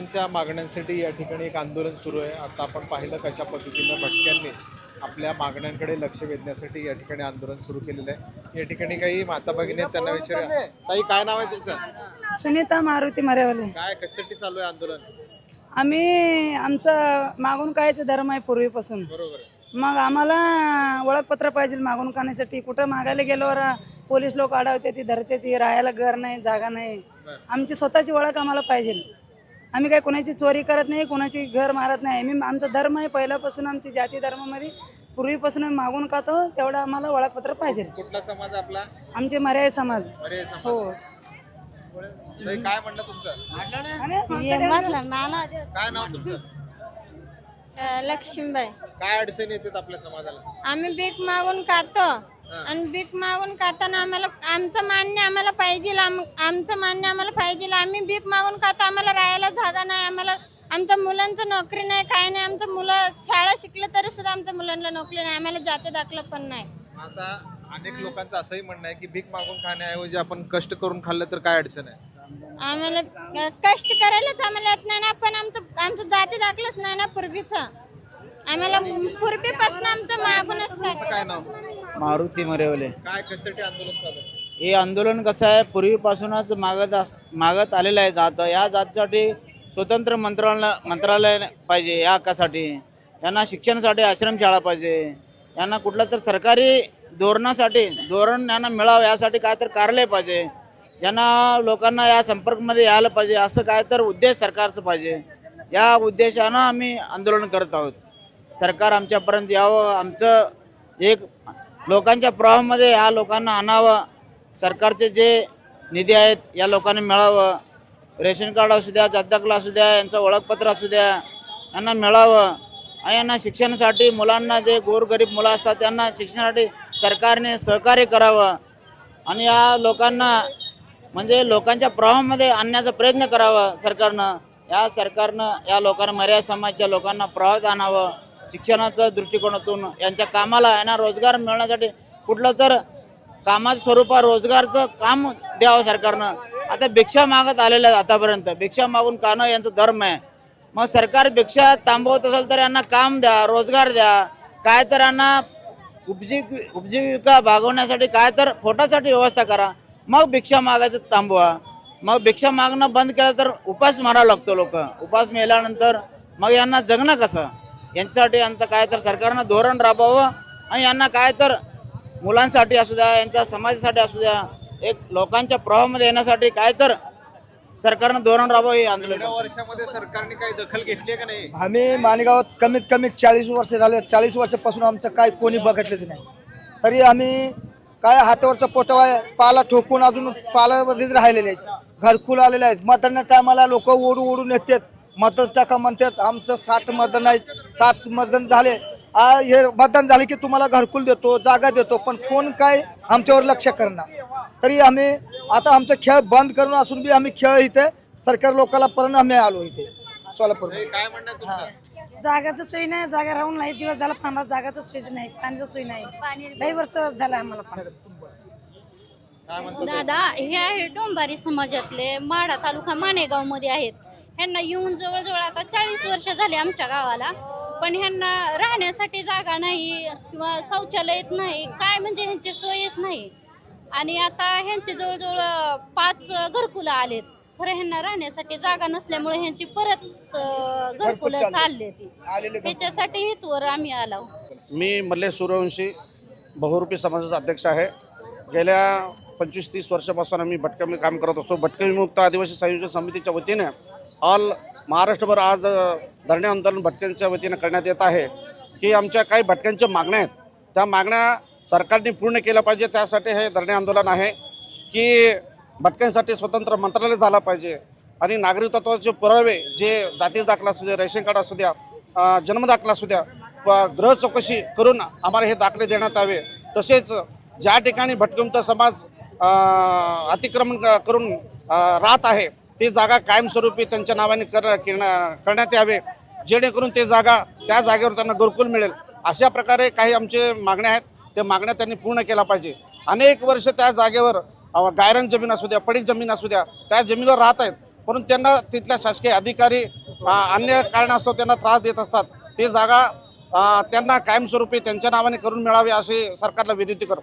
भटक्यांच्या मागण्यांसाठी या ठिकाणी एक आंदोलन सुरू आहे. आता आपण पाहिलं कशा पद्धतीनं भटक्यांनी आपल्या मागण्यांकडे लक्ष वेधण्यासाठी या ठिकाणी आंदोलन सुरू केलेलं आहे. या ठिकाणी काही माता भगिनी आहेत, त्यांना विचारूया. ताई काय नाव आहे तुमचं? सुनीता मारुती मरेवाले. काय कशासाठी चालू आहे आंदोलन? आम्ही आमचं मागून कायचं धर्म आहे पूर्वीपासून. बरोबर आहे. मग आम्हाला ओळखपत्र पाहिजे मागून खाण्यासाठी कुठं मागायला गेल्यावर पोलीस लोक अडवते ती धरते ती राहायला घर नाही जागा नाही. आमची स्वतःची ओळख आम्हाला पाहिजे. आम्ही काय कोणाची चोरी करत नाही कोणाची घर मारत नाही. आम्ही आमचा धर्म आहे पहिल्यापासून आमची जाती धर्मामध्ये पूर्वीपासून आम्ही मागून खातो तेवढं आम्हाला ओळखपत्र पाहिजे. कुठला समाज आपला? आमचे मर्याय समाज. हो. ताई, काय म्हणलं तुमचं? आणि काय नाव तुमचं? लक्ष्मीबाई. काय अडचणी येतात आपल्या समाजाला? आम्ही भीक मागून खातो. आणि भीक मागून खाताना आम्हाला आमचं मान्य आम्हाला पाहिजे आम- आमचं मान्य आम्हाला पाहिजे आम्ही भीक मागून खातो आम्हाला राहायला जागा नाही आम्हाला आमच्या मुलांचं नोकरी नाही काय नाही. आमचं मुलं शाळा शिकलं तरी सुद्धा आमच्या मुलांना नोकरी नाही आम्हाला जाते दाखलं पण नाही. आता अनेक लोकांचं असंही म्हणणं आहे की भीक मागून खाण्याऐवजी आपण कष्ट करून खाल्लं तर काय अडचण आहे? आम्हाला अ, कष्ट करायलाच आम्हाला येत नाही ना पण आमचं आमचं जाती दाखलंच नाही ना पूर्वीचं. आम्हाला पूर्वीपासून आमचं मागूनच काय काय नाव? मारुती मरेवले. काय कशासाठी आंदोलन चालू आहे? हे आंदोलन कसं आहे पूर्वीपासूनच मागत अस मागत आलेलं आहे जात. या जातीसाठी स्वतंत्र मंत्रालय मंत्रालय पाहिजे या हक्कासाठी. यांना शिक्षणासाठी आश्रमशाळा पाहिजे. यांना कुठलं तर सरकारी धोरणासाठी धोरण यांना मिळावं यासाठी काय तर कार्यालय पाहिजे. यांना लोकांना या संपर्कमध्ये यायला पाहिजे. असं काय तर उद्देश सरकारचं पाहिजे. या उद्देशानं आम्ही आंदोलन करत आहोत. सरकार आमच्यापर्यंत यावं. आमचं एक लोकांच्या प्रवाहामध्ये या लोकांना आणावं. सरकारचे जे निधी आहेत या लोकांना मिळावं. रेशन कार्ड असू द्या जातकला असू द्या यांचं ओळखपत्र असू द्या यांना मिळावं. आणि यांना शिक्षणासाठी मुलांना जे गोरगरीब मुलं असतात त्यांना शिक्षणासाठी सरकारने सहकार्य करावं. आणि या लोकांना म्हणजे लोकांच्या प्रवाहामध्ये आणण्याचा प्रयत्न करावा सरकारनं. या सरकारनं या लोकांना मर्यादा समाजच्या लोकांना प्रवाहात आणावं. शिक्षणाच्या दृष्टिकोनातून यांच्या कामाला यांना रोजगार मिळण्यासाठी कुठलं तर कामाच्या स्वरूपात रोजगारचं काम द्यावं सरकारनं. आता भिक्षा मागत आलेल्या आहेत आतापर्यंत. भिक्षा मागून कानं यांचं धर्म आहे. मग सरकार भिक्षा थांबवत असेल तर यांना काम द्या रोजगार द्या. काय तर यांना उपजीव उपजीविका भागवण्यासाठी काय तर पोटासाठी व्यवस्था करा. मग भिक्षा मागायचं थांबवा. मग भिक्षा मागणं बंद केलं तर उपास मारावा लागतो लोक. उपास मेल्यानंतर मग यांना जगणं कसं? यांच्यासाठी यांचं काय तर सरकारनं धोरण राबवावं आणि यांना काय तर मुलांसाठी असू द्या यांच्या समाजासाठी असू द्या एक लोकांच्या प्रवाहामध्ये येण्यासाठी काय तर सरकारनं धोरण राबवावं हे आंदोलन. गेल्या वर्षामध्ये सरकारने काही दखल घेतली आहे का नाही? आम्ही माणगावात कमीत कमी चाळीस वर्ष झाले चाळीस वर्षापासून आमचं काय कोणी बघितलंच नाही. तरी आम्ही काय हातावरचं पोटवा पाला ठोकून अजून पालामध्येच राहिलेले आहेत. घरकुल आलेले आहेत. मतदान टायमाला लोक ओढू ओढून येतात. मतदान टाका म्हणतात. आमचं साठ मतदान आहेत सात मतदान झाले. आ, हे मतदान झाले की तुम्हाला घरकुल देतो जागा देतो पण कोण काय आमच्यावर लक्ष करणार? तरी आम्ही आता आमचा खेळ बंद करून असून बी आम्ही खेळ इथे सरकार लोकांना आम्ही आलो इथे सोलापूर काय म्हणणं आहे जागाचं सोय नाही जागा राहून नाही दिवस झाला पण आम्हाला जागाचं सोयच नाही पाण्याचं सोय नाही. लई वर्ष झालं आम्हाला पाणी. दादा हे आहे डोंबारी समाजातले माढा तालुका माणेगावमध्ये आहेत. ह्यांना येऊन जवळजवळ आता चाळीस वर्ष झाले आमच्या गावाला. पण ह्यांना राहण्यासाठी जागा नाही किंवा शौचालयच नाही. काय म्हणजे ह्यांची सोयच नाही. आणि आता ह्यांचे जवळजवळ पाच घरकुलं आलेत. खरं ह्यांना राहण्यासाठी जागा नसल्यामुळे ह्यांची परत घरकुलं चालले ती त्याच्यासाठी हेतूवर आम्ही आलो. मी मल्लेश सूर्यवंशी बहुरूपी समाजाचा अध्यक्ष आहे. गेल्या पंचवीस तीस वर्षापासून आम्ही भटकमी काम करत असतो. भटकमी विमुक्त आदिवासी संयोजन समितीच्या वतीने ऑल महाराष्ट्रभर आज धरणे आंदोलन भटक्यांच्या वतीनं करण्यात येत आहे. की आमच्या काही भटक्यांच्या मागण्या आहेत. त्या मागण्या सरकारने पूर्ण केल्या पाहिजे. त्यासाठी हे धरणे आंदोलन आहे की भटक्यांसाठी स्वतंत्र मंत्रालय झालं पाहिजे. आणि नागरिकत्वाचे पुरावे जे जाती दाखला असू द्या रेशन कार्ड असू द्या जन्म जन्मदाखला असू द्या व गृह चौकशी करून आम्हाला हे दाखले देण्यात यावे. तसेच ज्या ठिकाणी भटकंत समाज अतिक्रमण क- करून राहत आहे ती जागा कायमस्वरूपी त्यांच्या नावाने कर करण्यात यावे जेणेकरून ते जागा त्या जागेवर त्यांना गुरुकुल मिळेल. अशा प्रकारे काही आमचे मागण्या आहेत. त्या मागण्या त्यांनी पूर्ण केल्या पाहिजे. अनेक वर्ष त्या जागेवर गायरन जमीन असू द्या पडीक जमीन असू द्या त्या जमिनीवर राहत आहेत. परंतु त्यांना तिथल्या शासकीय अधिकारी अन्य कारणास्तव त्यांना त्रास देत असतात. ते जागा त्यांना कायमस्वरूपी त्यांच्या नावाने करून मिळावी अशी सरकारला विनंती करतो